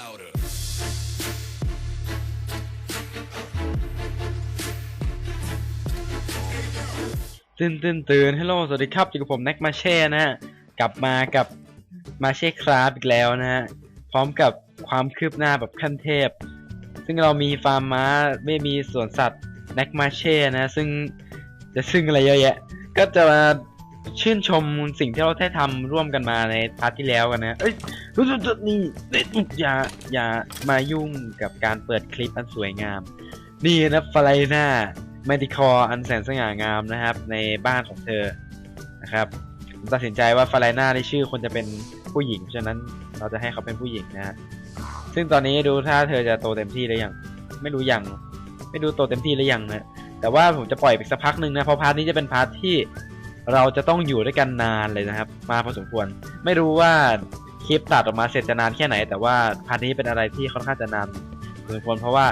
louder. ตื่นตื่นตื่นฮัลโหลสวัสดีครับอยู่กับผมแน็กมาเช่นะฮะ กลับมากับมาเช่คราฟอีกแล้วนะฮะ พร้อมกับความคืบหน้าแบบขั้นเทพ ซึ่งเรามีฟาร์มม้าไม่มีสวนสัตว์แน็กมาเช่นะ ซึ่งจะซึ่งอะไรเยอะแยะ ก็จะมา ชื่นชมสิ่งที่เราได้ทำร่วมกันมาในพาร์ทที่แล้วกันนะ เอ้ยรู้สึกนี่อย่าอย่ามายุ่งกับการเปิดคลิปอันสวยงาม นี่นะฟลายหน้า m e d i c o r อันแสนสง่างามนะครับ ในบ้านของเธอนะครับผมตัดสินใจว่าฟลายหน้าในชื่อควรจะเป็นผู้หญิงฉะนั้นเราจะให้เขาเป็นผู้หญิงนะฮะซึ่งตอนนี้ดูถ้าเธอจะโตเต็มที่หรือยังไม่รู้ยังไม่รู้โตเต็มที่หรือยังนะแต่ว่าผมจะปล่อยไปสักพักหนึ่งนะเพราะพาร์ทนี้จะเป็นพาร์ทที่ เราจะต้องอยู่ด้วยกันนานเลยนะครับ มาพอสมควร ไม่รู้ว่าคลิปตัดออกมาเสร็จจะนานแค่ไหน แต่ว่าพาร์ทนี้เป็นอะไรที่ค่อนข้างจะนานพอสมควรเพราะว่า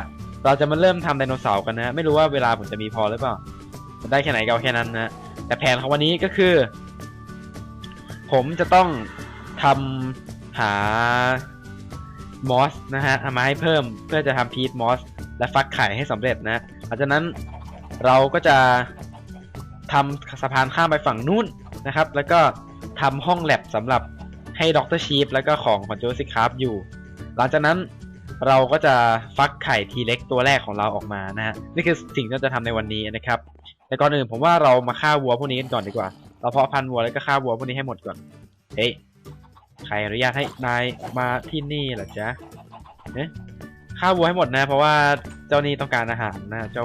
เราจะมาเริ่มทำไดโนเสาร์กันนะไม่รู้ว่าเวลาผมจะมีพอหรือเปล่าได้แค่ไหนก็แค่นั้นนะแต่แผนของวันนี้ก็คือ ผมจะต้องทำหามอสนะฮะเอามาให้เพิ่มเพื่อจะทำพีทมอสและฟักไข่ให้สำเร็จนะหลังจากนั้นเราก็จะ ทำสะพานข้ามไปฝั่งนู้นนะครับ แล้วก็ทำห้องแลบสำหรับให้ด็อกเตอร์ชีฟแล้วก็ของของโจสิคราฟอยู่ หลังจากนั้นเราก็จะฟักไข่ทีเล็กตัวแรกของเราออกมานะฮะนี่คือสิ่งที่เราจะทำในวันนี้นะครับ แต่ก่อนอื่นผมว่าเรามาฆ่าวัวพวกนี้กันก่อนดีกว่า เราเพาะพันธุ์วัวแล้วก็ฆ่าวัวพวกนี้ให้หมดก่อนเฮ้ยใครอนุญาตให้นายมาที่นี่เหรอจ๊ะเอ๊ะฆ่าวัวให้หมดนะ เพราะว่าเจ้านี่ต้องการอาหารนะ เจ้า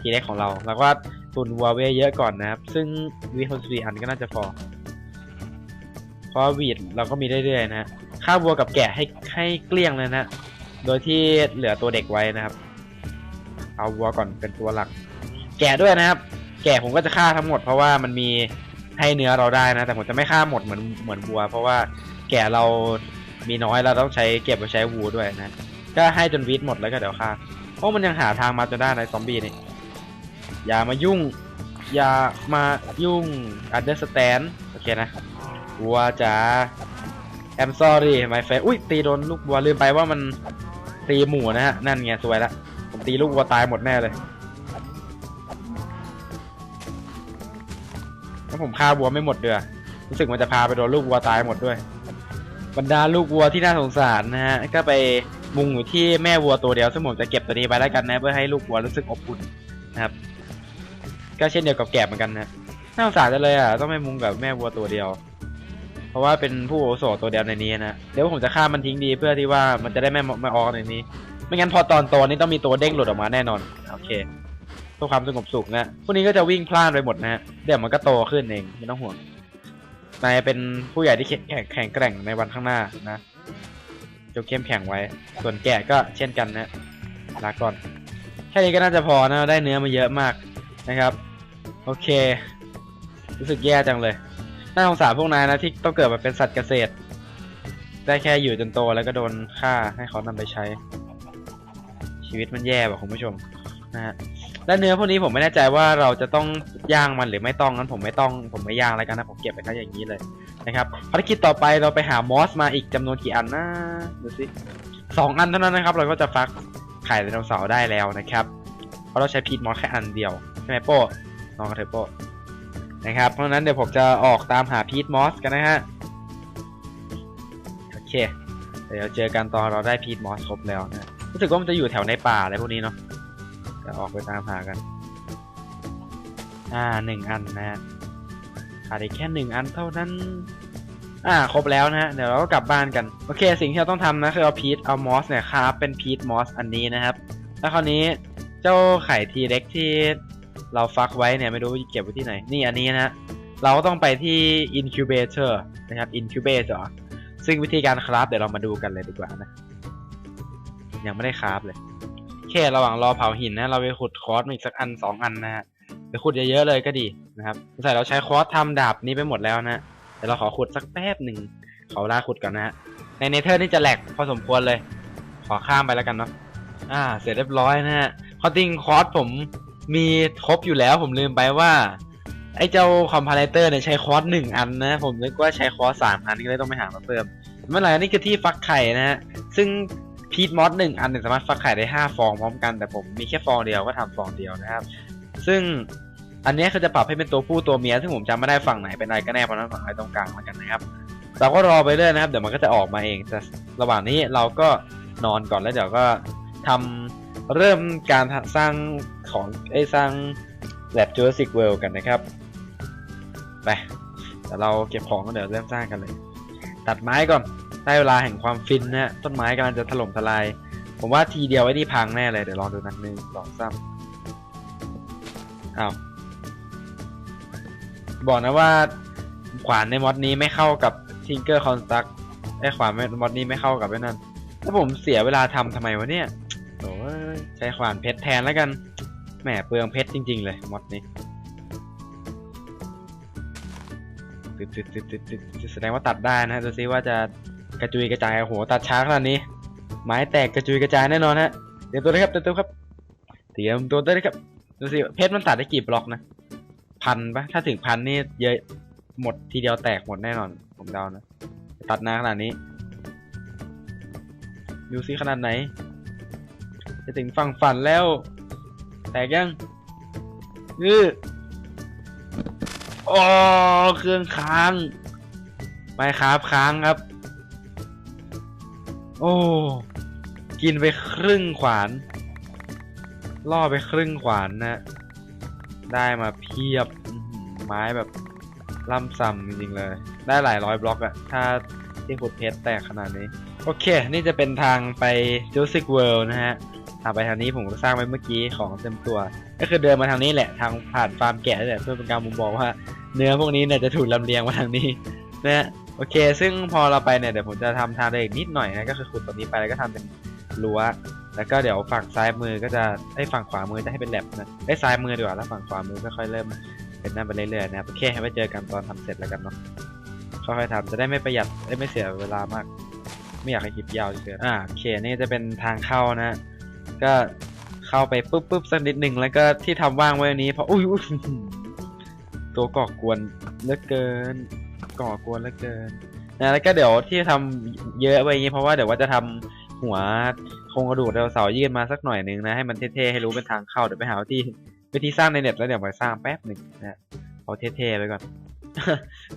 ทีเล็กของเรา แล้วก็ ตุนวัวไว้เยอะก่อนนะครับ ซึ่งวีทอนสีอันก็น่าจะพอ เพราะวีดเราก็มีเรื่อยๆนะฮะฆ่าวัวกับแกะให้ให้เกลี้ยงเลยนะ โดยที่เหลือตัวเด็กไว้นะครับ เอาวัวก่อนเป็นตัวหลัก แกะด้วยนะครับ แกะผมก็จะฆ่าทั้งหมดเพราะว่ามันมีให้เนื้อเราได้นะ แต่ผมจะไม่ฆ่าหมดเหมือนเหมือนวัว เพราะว่าแกะเรามีน้อยเราต้องใช้เก็บไปใช้วัวด้วยนะ ก็ให้จนวิทหมดแล้วก็เดี๋ยวฆ่าเพราะมันยังหาทางมาจนได้ในซอมบี้นี่ อย่ามายุ่ง อย่ามายุ่ง understand โอเคนะวัวจ๋า I'm sorry my friend อุ้ยตีโดนลูกวัวลืมไปว่ามันตีหมูนะฮะ นั่นไงสวยละผมตีลูกวัวตายหมดแน่เลยถ้าผมฆ่าวัวไม่หมดเดือรู้สึกมันจะพาไปโดนลูกวัวตายหมดด้วย บรรดาลูกวัวที่น่าสงสารนะฮะ ก็ไปมุงอยู่ที่แม่วัวตัวเดียวซึ่งผมจะเก็บตัวนี้ไปแล้วกันนะ เพื่อให้ลูกวัวรู้สึกอบอุ่นนะครับ ก็เช่นเดียวกับแกะเหมือนกันนะน่าสงสารจังเลยอะต้องไปมุงกับแม่วัวตัวเดียว เพราะว่าเป็นผู้อโสตัวเดียวในนี้นะเดี๋ยวผมจะฆ่ามันทิ้งดีเพื่อที่ว่ามันจะได้ไม่ไม่ออกในนี้ ไม่งั้นพอตอนโตนี่ต้องมีตัวเด้งหลุดออกมาแน่นอนโอเคเพื่อความสงบสุขนะพวกนี้ก็จะวิ่งพล่านไปหมดนะฮะเดี๋ยวมันก็โตขึ้นเองไม่ต้องห่วงนายเป็นผู้ใหญ่ที่แข็งแข็งแข็งแกร่งในวันข้างหน้านะจงเข้มแข็งไว้ ส่วนแกะก็เช่นกันนะลาก่อน แค่นี้ก็น่าจะพอนะ ได้เนื้อมาเยอะมาก นะครับ โอเค รู้สึกแย่จังเลยน่าสงสารพวกนายนะที่ต้องเกิดมาเป็นสัตว์เกษตร ได้แค่อยู่จนโตแล้วก็โดนฆ่าให้เขานำไปใช้ ชีวิตมันแย่แบบคุณผู้ชมนะฮะและเนื้อพวกนี้ผมไม่แน่ใจว่าเราจะต้องย่างมันหรือไม่ต้องนั้นผมไม่ต้องผมไม่ย่างแล้วกันนะผมเก็บไปแค่อย่างนี้เลยนะครับภารกิจต่อไปเราไปหามอสมาอีกจำนวนกี่อันนะดูสิสองอันเท่านั้นนะครับ เราก็จะฟักไข่ไดโนเสาร์ได้แล้วนะครับ เพราะเราใช้พีทมอสแค่อันเดียว ใช่ไหมโป้น้องกระเทยโป้นะครับ เพราะนั้นเดี๋ยวผมจะออกตามหาพีทมอสกันนะฮะ โอเค เดี๋ยวเจอกันตอนเราได้พีทมอสครบแล้วนะ รู้สึกว่ามันจะอยู่แถวในป่าอะไรพวกนี้เนาะจะออกไปตามหากัน อ่าหนึ่งอันนะขาดอีกแค่หนึ่งอันเท่านั้น อ่า ครบแล้วนะฮะ เดี๋ยวเราก็กลับบ้านกัน โอเค สิ่งที่เราต้องทำนะคือเอาพีทเอามอสเนี่ยครับเป็นพีทมอสอันนี้นะครับ แล้วคราวนี้เจ้าไข่ทีเล็กที่ เราฟักไว้เนี่ยไม่รู้ว่าจะเก็บไว้ที่ไหน นี่อันนี้นะเราก็ต้องไปที่ incubator นะครับ incubator ซึ่งวิธีการคราฟเดี๋ยวเรามาดูกันเลยดีกว่านะ ยังไม่ได้คราฟเลยโอเคระหว่างรอเผาหินนะ เราไปขุดคอร์สมาอีกสักอันสองอันนะฮะไปขุดเยอะๆเลยก็ดีนะครับใส่เราใช้คอร์สทำดาบนี้ไปหมดแล้วนะเดี๋ยวเราขอขุดสักแป๊บหนึ่งขอเวลาขุดก่อนนะฮะในเนเธอร์นี่จะแหลกพอสมควรเลย ขอข้ามไปแล้วกันเนาะอ่า เสร็จเรียบร้อยนะฮะคอร์ติงคอร์สผม มีครบอยู่แล้วผมลืมไปว่า ไอ้เจ้าคอมพาเลเตอร์เนี่ยใช้คอร์สหนึ่งอันนะ ผมนึกว่าใช้คอร์สสามอันก็เลยต้องไปหามาเพิ่มไม่ไรนี่คือที่ฟักไข่นะฮะซึ่งพีทมอสหนึ่งอันเนี่ยสามารถฟักไข่ได้ห้าฟองพร้อมกันแต่ผมมีแค่ฟองเดียวก็ทำฟองเดียวนะครับ ซึ่งอันนี้เขาจะปรับให้เป็นตัวผู้ตัวเมียซึ่งผมจำไม่ได้ฝั่งไหนเป็นอะไรก็แน่เพราะนั้นฝั่งไหนตรงกลางแล้วกันนะครับเราก็รอไปเรื่อยนะครับ เดี๋ยวมันก็จะออกมาเองแต่ระหว่างนี้เราก็นอนก่อนแล้วเดี๋ยวก็ทำ เริ่มการสร้างของไอ้สร้างแลบจูราสสิกเวิลด์กันนะครับไปเดี๋ยวเราเก็บของกันเดี๋ยวเริ่มสร้างกันเลย ตัดไม้ก่อนได้เวลาแห่งความฟินนะต้นไม้กำลังจะถล่มทลาย ผมว่าทีเดียวไอ้นี่พังแน่เลยเดี๋ยวลองดูนัดหนึ่งสองสามอ้าวบอกนะว่าขวานในมอดนี้ไม่เข้ากับทิงเกอร์คอนสตักไอ้ขวานในมอดนี้ไม่เข้ากับไอ้นั่นถ้าผมเสียเวลาทำทำไมวะเนี่ย โอ้ยใช้ขวานเพชรแทนแล้วกัน แหมเปลืองเพชรจริง ๆ เลยมอดนี้ตึ๊ดตึ๊ดตึ๊ดตึ๊ดตึ๊ดแสดงว่าตัดได้นะดูซิว่าจะกระจุยกระจายโอ้โหตัดช้าขนาดนี้ ไม้แตกกระจุยกระจายแน่นอนฮะเตรียมตัวเลยครับเตรียมตัวครับเตรียมตัวได้เลยครับดูสิเพชรมันตัดได้กี่บล็อกนะพันปะถ้าถึงพันนี่เยอะหมดทีเดียวแตกหมดแน่นอน ผมเดานะ ตัดนานขนาดนี้ ดูซิขนาดไหน จะถึงฝั่งฝันแล้ว แตกยังยืออ๋อเครื่องค้างไม่ครับค้างครับ โอ้ กินไปครึ่งขวาน ล่อไปครึ่งขวานนะ ได้มาเพียบไม้แบบล่ำซ้ำจริงๆเลย ได้หลายร้อยบล็อกอะถ้าที่ขุดเพชรแตกขนาดนี้ โอเค นี่จะเป็นทางไป Jurassic World นะฮะ ทาไปทางนี้ผมก็สร้างไว้เมื่อกี้ของเต็มตัว ก็คือเดินมาทางนี้แหละทางผ่านฟาร์มแกะนี่แหละเพื่อเป็นการมุมบอกว่า เนื้อพวกนี้เนี่ยจะถูกลำเลียงมาทางนี้นะฮะโอเค ซึ่งพอเราไปเนี่ยเดี๋ยวผมจะทำทางเดินอีกนิดหน่อยนะก็คือขุดตรงนี้ไปแล้วก็ทำเป็นรั้วแล้วก็เดี๋ยวฝั่งซ้ายมือก็จะไอ้ยฝั่งขวามือจะให้เป็นแลบนะไอ้ยซ้ายมือดีกว่าแล้วฝั่งขวามือก็ค่อยเริ่มเป็นนั่นไปเรื่อยๆนะครับโอเคไว้เจอกันตอนทำเสร็จแล้วกันเนาะค่อยๆทำจะได้ไม่ประหยัดเอ้ยไม่เสียเวลามาก ไม่อยากให้คลิปยาวเกินอ่าโอเคนี่จะเป็นทางเข้านะ ก็เข้าไปปุ๊บปุ๊บสักนิดหนึ่งแล้วก็ที่ทำว่างไว้นนี้เพราะอุ้ยตัวก่อกวนเลือเกิน ก่อกวนเลือเกินนะแล้วก็เดี๋ยวที่ทำเยอะไว้อย่างนี้เพราะว่าเดี๋ยวว่าจะทำหัวโครงกระดูกไดโนเสาร์ยื่นมาสักหน่อยหนึ่งนะให้มันเท่ๆให้รู้เป็นทางเข้าเดี๋ยวไปหาที่วิธีสร้างในเน็ตแล้วเดี๋ยวไปสร้างแป๊บหนึ่งนะเอาเท่ๆไปก่อน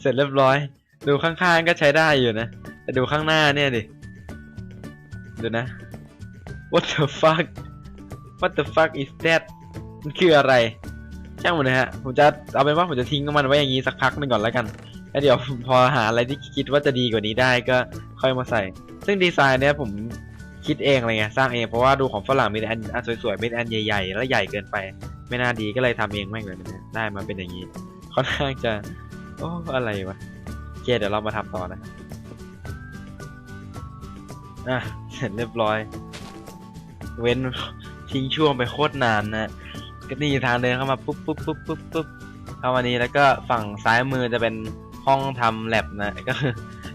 เสร็จเรียบร้อย ดูข้างๆก็ใช้ได้อยู่นะแต่ดูข้างหน้าเนี่ยดิดูนะ what the fuck what the fuck is that มันคืออะไรช่างมันนะฮะ ผมจะเอาเป็นว่าผมจะทิ้งมันไว้อย่างนี้สักพักหนึ่งก่อนแล้วกัน แล้วเดี๋ยวพอหาอะไรที่คิดว่าจะดีกว่านี้ได้ก็ค่อยมาใส่ ซึ่งดีไซน์เนี่ยผมคิดเองอะไรเงี้ยสร้างเองเพราะว่าดูของฝรั่งมีแต่อันอันสวยๆเป็นอันใหญ่ๆ แล้วใหญ่เกินไป ไม่น่าดีก็เลยทำเองแม่งเลยนะได้มาเป็นอย่างนี้ค่อนข้างจะโอ้อะไรวะเคเดี๋ยวเรามาทำต่อนะอะเสร็จเรียบร้อย เว้นทิ้งช่วงไปโคตรนานนะก็นี่ทางเดินเข้ามาปุ๊บปุ๊บปุ๊บปุ๊บปุ๊บเข้ามานี้แล้วก็ฝั่งซ้ายมือจะเป็นห้องทำแลบนะก็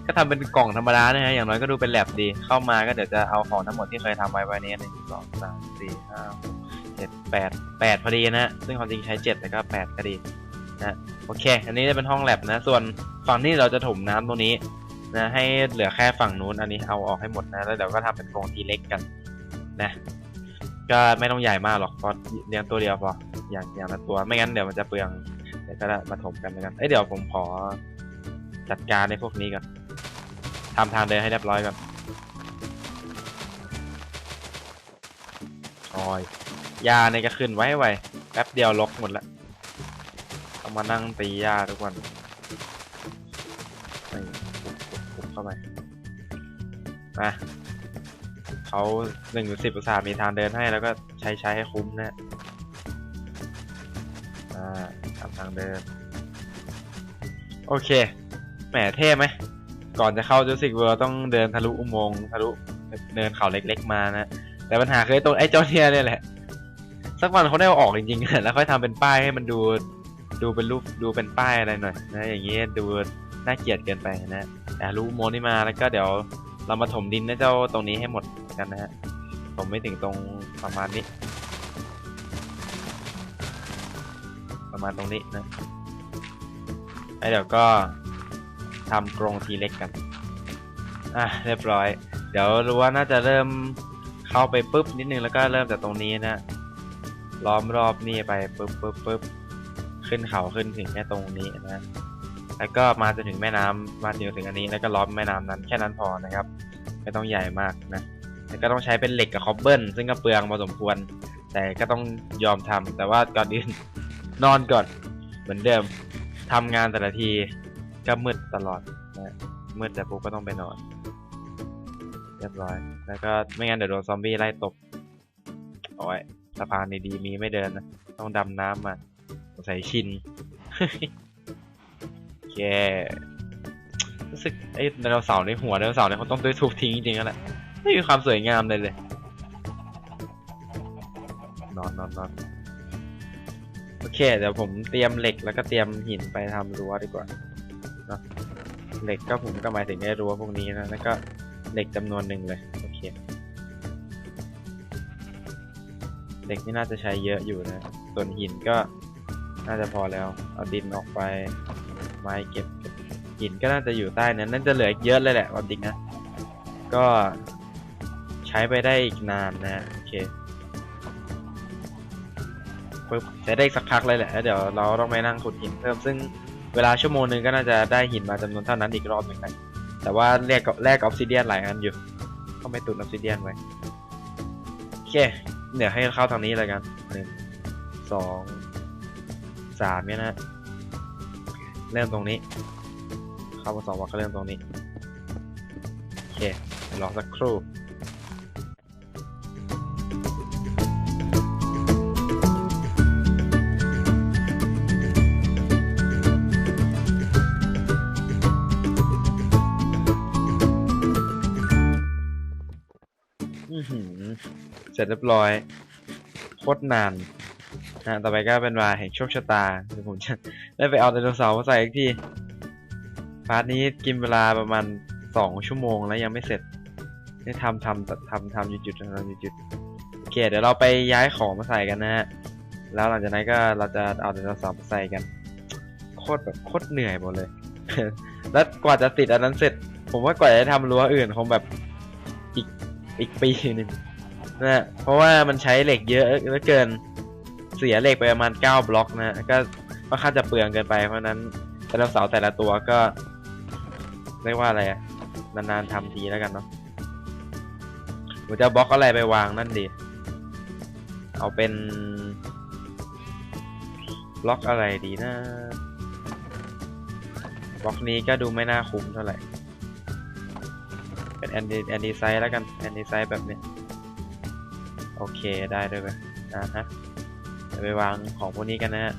ก็ทำเป็นกล่องธรรมดานะฮะอย่างน้อยก็ดูเป็นแลบดี เข้ามาก็เดี๋ยวจะเอาของทั้งหมดที่เคยทำไว้ไว้นี้หนึ่งสองสามสี่ห้าเจ็ดแปดแปดพอดีนะซึ่งความจริงใช้เจ็ดแต่ก็แปดก็ดีนะโอเค อันนี้จะเป็นห้องแลบนะ ส่วนฝั่งนี้เราจะถมน้ำตรงนี้นะให้เหลือแค่ฝั่งนู้นอันนี้เอาออกให้หมดนะแล้วเดี๋ยวก็ทำเป็นกรงทีเล็กกัน นะก็ไม่ต้องใหญ่มากหรอกพราะเลี้ยงตัวเดียวพออย่างอย่างละตัวไม่งั้นเดี๋ยวมันจะเปลืองเดี๋ยวก็มาถมกันแล้วกันเอ้ยเดี๋ยวผมขอจัดการในพวกนี้ก่อนทำทางเดินให้เรียบร้อยก่อนโอ้ยยาเนี่ยก็ขึ้นไว้ไวแป๊บเดียวล็อกหมดและต้องมานั่งตียาทุกวันนี่ปุ๊บเข้าไปมาเขา หนึ่งถึงสิบอุตสาห์มีทางเดินให้แล้วก็ใช้ใช้ให้คุ้มนะอ่าทำทางเดิน โอเค แหมเท่ไหม ก่อนจะเข้าจูสิกเวิร์ต้องเดินทะลุอุโมงค์ทะลุเนินเขาเล็กๆมานะ แต่ปัญหาคือตรงไอ้เจ้าเนี่ยเนี่ยแหละ สักวันเขาได้เอาออกจริงๆ แล้วค่อยทำเป็นป้ายให้มันดูดูเป็นรูปดูเป็นป้ายอะไรหน่อยนะ อย่างนี้ดูน่าเกลียดเกินไปนะแต่รู้โมนี่มาแล้วก็เดี๋ยวเรามาถมดินนะเจ้าตรงนี้ให้หมดกันนะฮะ ผมไม่ถึงตรงประมาณนี้ ประมาณตรงนี้นะแล้วเดี๋ยวก็ทำกรงทีเล็กกัน อะเรียบร้อย เดี๋ยวรู้ว่าน่าจะเริ่มเข้าไปปุ๊บนิดนึงแล้วก็เริ่มจากตรงนี้นะล้อมรอบนี่ไปปุ๊บปุ๊บปุ๊บขึ้นเขาขึ้นถึงแค่ตรงนี้นะ แล้วก็มาจนถึงแม่น้ำมาถึงถึงอันนี้แล้วก็ล้อมแม่น้ำนั้นแค่นั้นพอนะครับ ไม่ต้องใหญ่มากนะ แล้วก็ต้องใช้เป็นเหล็กกับคอบเบิลซึ่งก็เปลืองพอสมควร แต่ก็ต้องยอมทำแต่ว่าก่อนอื่นนอนก่อนเหมือนเดิมทำงานแต่ละทีก็มืดตลอดนะมืดแต่ปุ๊บก็ต้องไปนอน เรียบร้อย แล้วก็ไม่งั้นเดี๋ยวโดนซอมบี้ไล่ตบโอ้ยสะพานดีๆมีไม่เดินนะต้องดำน้ำมาสงสัยชินโอเครู้สึกไอ้ไดโนเสาร์ในหัวไดโนเสาร์เนี่ยเขาต้องด้วยทุบทิ้งจริงๆแล้วแหละ ไม่มีความสวยงามเลยเลย นอนนอนนอนโอเค เดี๋ยวผมเตรียมเหล็กแล้วก็เตรียมหินไปทำรั้วดีกว่าเนะเหล็กก็ผมก็หมายถึงไอ้รั้วพวกนี้นะ แล้วก็เหล็กจำนวนหนึ่งเลย โอเค เหล็กนี่น่าจะใช้เยอะอยู่นะ ส่วนหินก็น่าจะพอแล้ว เอาดินออกไป ไม้เก็บหินก็น่าจะอยู่ใต้นั้นน่าจะเหลือเยอะเลยแหละความจริงนะ ก็ ช้ไปได้อีกนานนะโอเคปึ๊บใช้ได้สักพักเลยแหละแล้วเดี๋ยวเราต้องไปนั่งขุดหินเพิ่มซึ่งเวลาชั่วโมงหนึงก็น่าจะได้หินมาจำนวนเท่านั้นอีกรอบหนึ่งนะแต่ว่าแลกกับแลกออฟซิเดียนหลายอันอยู่ต้องไปตุนออฟซิเดียนไว้โอเคเดี๋ยวให้เข้าทางนี้เลยกันหนึ่งสองสามเนี่ยนะเริ่มตรงนี้ เข้ามาสองวักก็เริ่มตรงนี้โอเครอสักครู่ ร็จเรียบร้อยโคตรนานนะต่อไปก็เป็นวาแห่งโชคชะตาเดี๋ยวผมจะได้ไปเอาไดโนเสาร์มาใส่อีกทีพาร์ทนี้กินเวลาประมาณสองชั่วโมงแล้วยังไม่เสร็จนี่ทำทำทำทำหยุดหยุดทำหยุดหยุดโอเคเดี๋ยวเราไปย้ายของมาใส่กันนะฮะแล้วหลังจากนั้นก็เราจะเอาไดโนเสาร์มาใส่กันโคตรแบบโคตรเหนื่อยหมดเลย แล้วกว่าจะติดอันนั้นเสร็จ ผมว่ากว่าจะทำรั้วอื่นคงแบบอีกอีกปีหนึ่ง นะฮะเพราะว่ามันใช้เหล็กเยอะเหลือเกินเสียเหล็กไปประมาณเก้าบล็อกนะฮะก็ค่อนข้างจะเปลืองเกินไป เพราะนั้นไดโนเสาแต่ละตัวก็เรียกว่าอะไรอะนานๆทำทีแล้วกันเนาะผมจะเอาบล็อกอะไรไปวางนั่นดีเอาเป็นบล็อกอะไรดีนะบล็อกนี้ก็ดูไม่น่าคุ้มเท่าไหร่ เป็นแอนดีแอนดีไซด์แล้วกันแอนดีไซด์แบบนี้ โอเคได้ด้วยไหมอ่าฮะเดี๋ยวไปวางของพวกนี้กันนะฮะ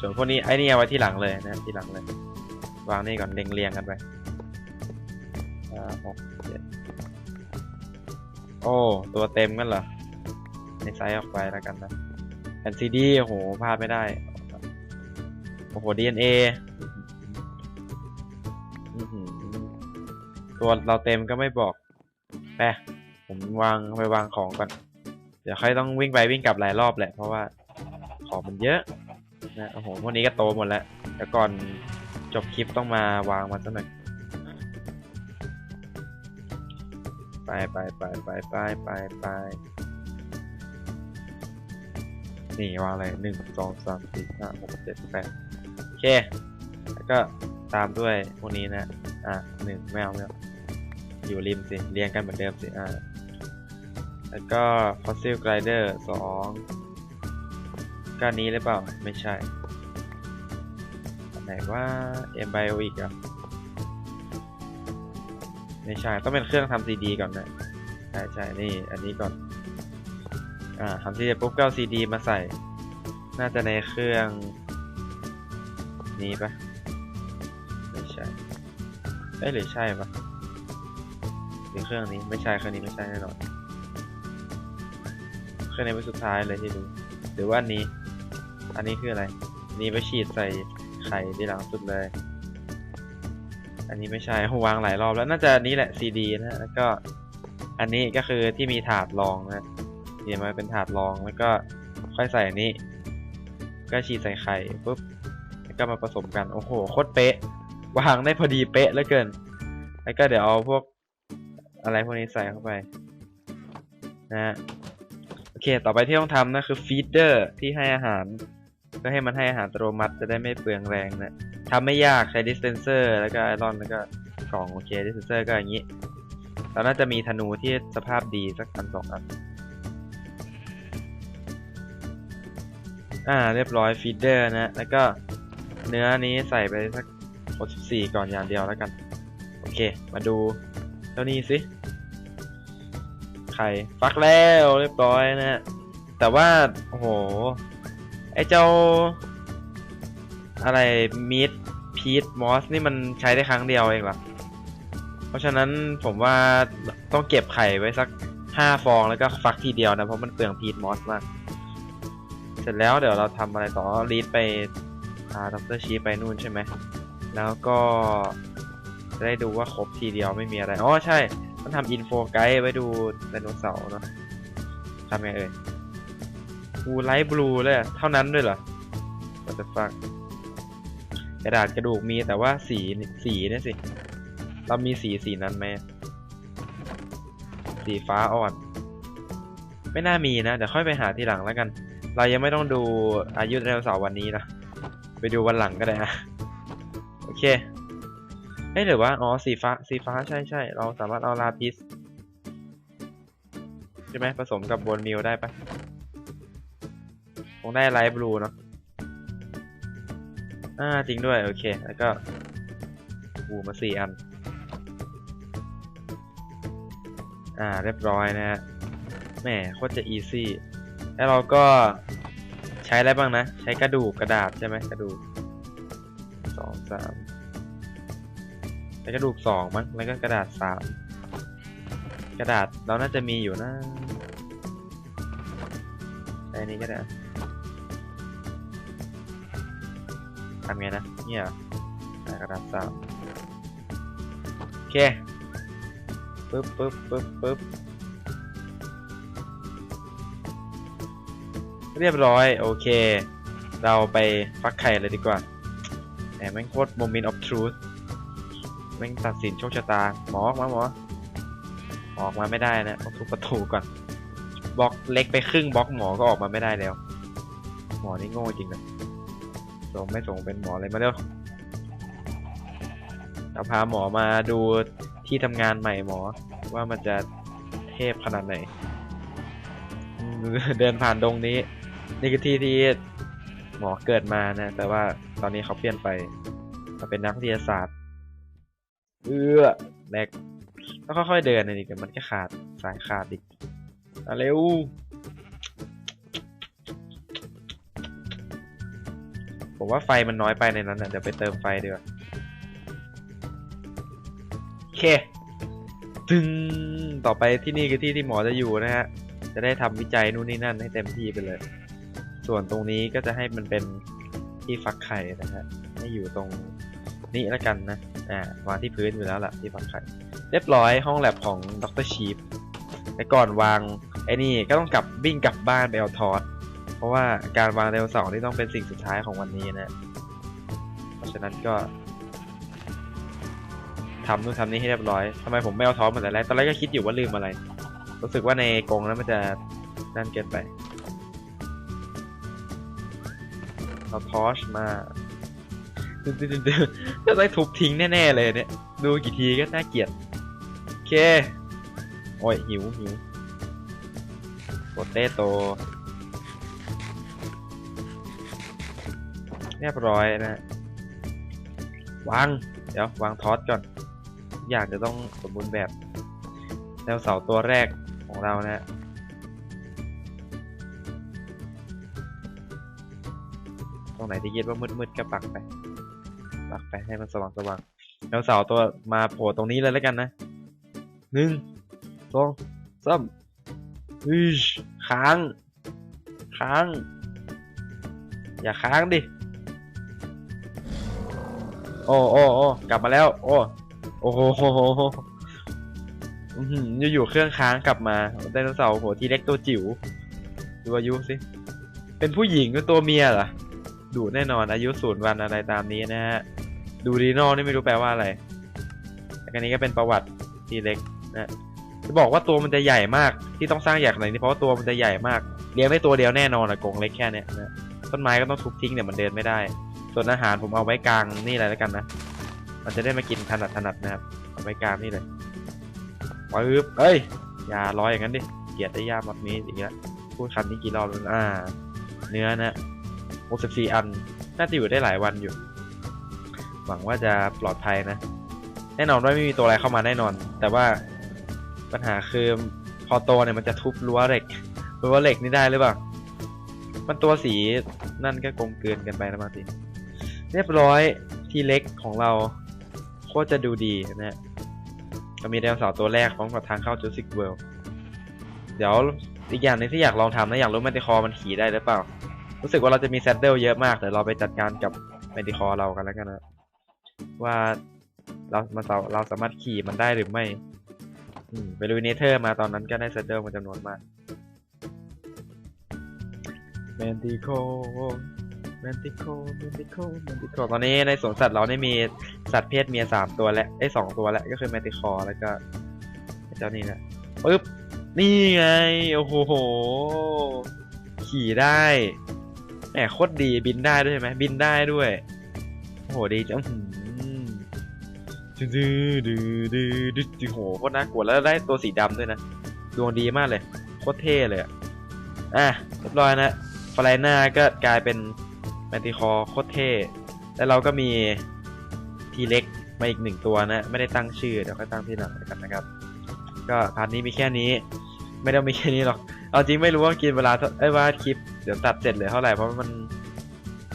ส่วนพวกนี้ไอ้นี่เอาไว้ที่หลังเลยนะที่หลังเลย วางนี่ก่อนเรียงเรียงกันไปอ่าหกเจ็ดโอ้ตัวเต็มกันเหรอในไซส์ออกไปแล้วกันนะแผ่นซีดีโอ้โหพลาดไม่ได้โอ้โห DNA อื้อหือตัวเราเต็มก็ไม่บอกไปผมวางไปวางของก่อน เดี๋ยวค่อยต้องวิ่งไปวิ่งกลับหลายรอบแหละ เพราะว่าของมันเยอะนะโอ้โหพวกนี้ก็โตหมดแล้วเดี๋ยวก่อนจบคลิปต้องมาวางมันสักหน่อยไปไปไปไปไปไปไปนี่วางเลยหนึ่งสองสามสี่ห้าหกเจ็ดแปดโอเค แล้วก็ตามด้วยพวกนี้นะ อะหนึ่งไม่เอาไม่เอาอยู่ริมสิ เรียงกันเหมือนเดิมสิ อ่า แล้วก็ fossil glider สองก้านนี้หรือเปล่า ไม่ใช่ อันไหนว่า m bio อีกอะไม่ใช่ ต้องเป็นเครื่องทำซีดีก่อนนะใช่ใช่นี่ อันนี้ก่อน อ่าทำซีดีปุ๊บก็เอาซีดีมาใส่ น่าจะในเครื่อง นี้ปะไม่ใช่เอ้หรือใช่ปะหรือเครื่องนี้ ไม่ใช่ เครื่องนี้ไม่ใช่แน่นอน เครื่องนี้เป็นสุดท้ายเลยที่ดูหรือว่าอันนี้ อันนี้คืออะไรอันนี้ไปฉีดใส่ไข่ที่หลังสุดเลย อันนี้ไม่ใช่วางหลายรอบแล้วน่าจะนี้แหละ CD นะฮะแล้วก็อันนี้ก็คือที่มีถาดรองนะเขียนมาเป็นถาดรองแล้วก็ค่อยใส่อันนี้ ก็ฉีดใส่ไข่ปุ๊บแล้วก็มาผสมกันโอ้โหโคตรเป๊ะวางได้พอดีเป๊ะเหลือเกิน แล้วก็เดี๋ยวเอาพวกอะไรพวกนี้ใส่เข้าไป นะฮะ เค ต่อไปที่ต้องทำนะคือฟีดเดอร์ที่ให้อาหารเพื่อให้มันให้อาหารอัตโนมัติจะได้ไม่เปลืองแรงนะทำไม่ยากใช้ดิสเ e นเซอร์แล้วก็ไอรอนแล้วก็กล่องโอเคดิสเ e นเซอร์ก็อย่างนี้ เราน่าจะมีธนูที่สภาพดีสักอันสองอันอ่าเรียบร้อยฟีดเดอร์นะแล้วก็เนื้อนี้ใส่ไปสัก64ก่อนอย่างเดียวแล้วกัน โอเค มาดูเจ้านี้สิ ไข่ฟักแล้วเรียบร้อยนะฮะ แต่ว่า โอ้โห ไอเจ้า อะไรมีดพีทมอสนี่มันใช้ได้ครั้งเดียวเองหรอ เพราะฉะนั้นผมว่าต้องเก็บไข่ไว้สักห้าฟองแล้วก็ฟักทีเดียวนะ เพราะมันเปลืองพีทมอสมาก เสร็จแล้วเดี๋ยวเราทำอะไรต่อรีดไปพาดรชีไปนู่นใช่ไหม แล้วก็จะได้ดูว่าครบทีเดียวไม่มีอะไร อ๋อใช่ ต้องทำอินโฟไกด์ไว้ดูไดโนเสาร์เนาะทำไงเอ่ยบูไลท์บลูเลยเท่านั้นด้วยเหรอ What the fuck กระดาษกระดูกมีแต่ว่าสีสีนี่สิ เรามีสีสีนั้นไหมสีฟ้าอ่อน ไม่น่ามีนะ เดี๋ยวค่อยไปหาทีหลังแล้วกัน เรายังไม่ต้องดูอายุไดโนเสาร์วันนี้นะ ไปดูวันหลังก็ได้นะโอเค เอ้ยหรือว่าอ๋อสีฟ้าสีฟ้าใช่ใช่เราสามารถเอาลาพิสใช่ไหมผสมกับบนมิลได้ปะคงได้ไลท์บลูเนาะอ่าจริงด้วย โอเค แล้วก็บูมาสี่อัน อ่าเรียบร้อยนะฮะแหมโคตรจะอีซี่ แล้วเราก็ใช้อะไรบ้างนะ ใช้กระดูกกระดาษใช่ไหมกระดูกสองสาม ใช้วกระดูกสองมั้งแล้วก็กระดาษสามกระดาษเราน่าจะมีอยู่นะอันนี้ก็ได้ทำไงนะเนี่ยกระดาษสามโอเคปึ๊บปึ๊บปึ๊บปึ๊บเรียบร้อย โอเค เราไปฟักไข่เลยดีกว่าแหมแม่งโคตร moment of truth แม่งตัดสินโชคชะตา หมอออกมาหมอ ออกมาไม่ได้นะต้องทุบประตูก่อน บล็อกเล็กไปครึ่งบล็อกหมอก็ออกมาไม่ได้แล้ว หมอนี่โง่จริงเลยส่งไม่ส่งเป็นหมอเลยมาเร็วเราพาหมอมาดูที่ทำงานใหม่หมอ ว่ามันจะเทพขนาดไหน เดินผ่านดงนี้ นี่คือที่ที่หมอเกิดมานะ แต่ว่าตอนนี้เขาเปลี่ยนไปมาเป็นนักวิทยาศาสตร์ เอื้อแรกแล้วค่อยๆเดินนะนี่เดี๋ยวมันก็ขาดสายขาดอีกมาเร็วผมว่าไฟมันน้อยไปในนั้นนะเดี๋ยวไปเติมไฟดีกว่าโอเคตึงต่อไปที่นี่คือที่ที่หมอจะอยู่นะฮะ จะได้ทำวิจัยนู่นนี่นั่นให้เต็มที่ไปเลย ส่วนตรงนี้ก็จะให้มันเป็นที่ฟักไข่นะฮะให้อยู่ตรงนี้แล้วกันนะ อ่าวางที่พื้นอยู่แล้วล่ะที่ฟักไข่เรียบร้อยห้องแลบของดรชีฟแต่ก่อนวางไอ้นี่ก็ต้องกลับวิ่งกลับบ้านไปเอาทอสเพราะว่าการวางไดโนเสาร์นี่ต้องเป็นสิ่งสุดท้ายของวันนี้นะเพราะฉะนั้นก็ทำนู่นทำนี่ให้เรียบร้อยทำไมผมไม่เอาทอสมาแต่แรกตอนแรกก็คิดอยู่ว่าลืมอะไร รู้สึกว่าในกรงนั้นมันจะนั่นเกินไป เอาทอชมา จะได้ทุบทิ้งแน่ๆเลยเนี่ย ดูกี่ทีก็น่าเกลียด โอเค โอ้ย หิวหิวโปเตโต เรียบร้อยนะ วาง เดี๋ยว วางทอสก่อน อยางจะต้องสมบูรณ์แบบแนวเสาตัวแรกของเรานะตรงไหนที่คิดว่ามืดๆก็ปักไป ไปให้มันสว่างสว่างๆแล้วเสาตัวมาโผล่ตรงนี้เลยแล้วกันนะหนึ่งสองสามอืชค้าง ค้าง อย่าค้างดิโอ้โอ้โอ้กลับมาแล้ว โอ้โอ้โหอื้อหืออยู่ๆเครื่องค้างกลับมาไดโนเสาร์โหที่เล็กตัวจิ๋วดูอายุสิเป็นผู้หญิงหรือตัวเมียเหรอดูแน่นอนอายุศูนย์วันอะไรตามนี้นะฮะ ดูดีโนนี่ไม่รู้แปลว่าอะไรแต่กันนี้ก็เป็นประวัติทีเล็กนะจะบอกว่าตัวมันจะใหญ่มากที่ต้องสร้างอยางไรนี่เพราะว่าตัวมันจะใหญ่มากเลี้ยงได้ตัวเดียวแน่นอนอะกงเล็กแค่เนี้ยนะต้นไม้ก็ต้องทุบทิ้งเนี่ยมันเดินไม่ได้ ส่วนอาหารผมเอาไว้กลางนี่เลยแล้วกันนะมันจะได้มากินถนัดถนัดนะครับเอาไว้กลางนี่เลยปึ๊บเอ้ยอย่าร้อยอย่างนั้นดิเกียดได้ยากแบบนี้อีกแล้วพูดคำนี้กี่รอบแล้วอ่า เนื้อนะ64อันน่าจะอยู่ได้หลายวันอยู่ หวังว่าจะปลอดภัยนะ แน่นอนว่าไม่มีตัวอะไรเข้ามาแน่นอน แต่ว่าปัญหาคือพอโตเนี่ยมันจะทุบรั้วเหล็กรั้วเหล็กนี่ได้หรือเปล่า มันตัวสีนั่นก็กลมเกินกันไปนะบางทีเรียบร้อยทีเล็กของเราโคตรจะดูดีนะฮะก็มีไดโนเสาร์ตัวแรกพร้อมกับทางเข้าจูสิกเวิลด์เดี๋ยวอีกอย่างหนึงที่อยากลองทำนะอยากรู้แมนติคอร์มันขี่ได้หรือเปล่า รู้สึกว่าเราจะมีแซดเดิลเยอะมากเดี๋ยวเราไปจัดการกับแมนติคอร์เรากันแล้วกันนะ ว่าเรามันเราสามารถขี่มันได้หรือไม่อืมไปลุยเนเธอร์มาตอนนั้นก็ได้แซดเดิลมาจำนวนมากแมนติคอแมนติคอแมนติคอแมนติคอตอนนี้ในสวนสัตว์เราได้มีสัตว์เพศเมียสามตัวแล้วไอ้สองตัวแล้วก็คือแมนติคอแล้วก็เจ้านี่นะปึ๊บนี่ไง โอ้โห ขี่ได้แหมโคตรดีบินได้ด้วยใช่ไหมบินได้ด้วย โอ้โหดีจัง ดื้อดื้อดื้อดื้อดื้อโหโคตรน่ากลัวแล้วได้ตัวสีดำด้วยนะ ดวงดีมากเลย โคตรเท่เลยอะอะเรียบร้อยนะฟลายหน้าก็กลายเป็นแมนติคอโคตรเท่ แล้วเราก็มีทีเล็กมาอีกหนึ่งตัวนะ ไม่ได้ตั้งชื่อ เดี๋ยวค่อยตั้งที่หลังกันนะครับ ก็พาร์ทนี้มีแค่นี้ ไม่ได้มีแค่นี้หรอก เอาจริงไม่รู้ว่ากินเวลาเท่าเอ้ยว่าคลิป เดี๋ยวตัดเสร็จเลือเท่าไหร่ เพราะมัน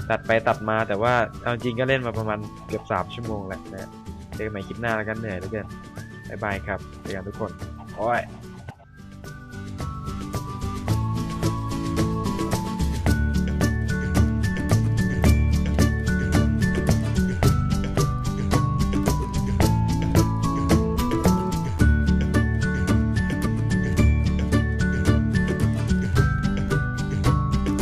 ตัดไปตัดมาแต่ว่าเอาจริงก็เล่นมาประมาณเกือบสามชั่วโมงแหล้วนะ เจอกันใหม่คลิปหน้าแล้วกันเหนื่อยเหลือเกินบายบายครับเจอกันทุกคนโอ้ย